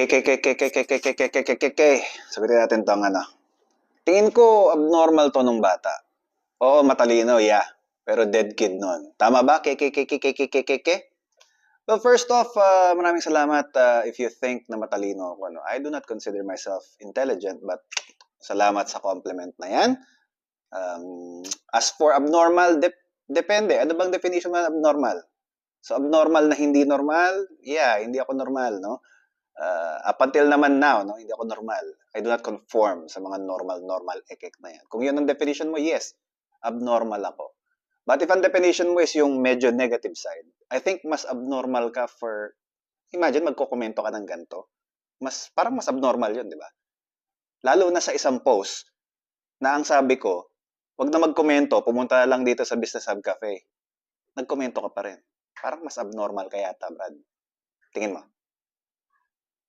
Okay, up until naman now, no, hindi ako normal. I do not conform sa mga normal-normal ekek na yan. Kung yun ang definition mo, yes, abnormal ako. But if ang definition mo is yung medyo negative side, I think mas abnormal ka for, imagine magkokomento ka ng ganito. Mas, parang mas abnormal yun, di ba? Lalo na sa isang post na ang sabi ko, wag na magkomento, pumunta lang dito sa Business Hub Cafe. Nagkomento ka pa rin. Parang mas abnormal kaya yata, Brad. Tingin mo?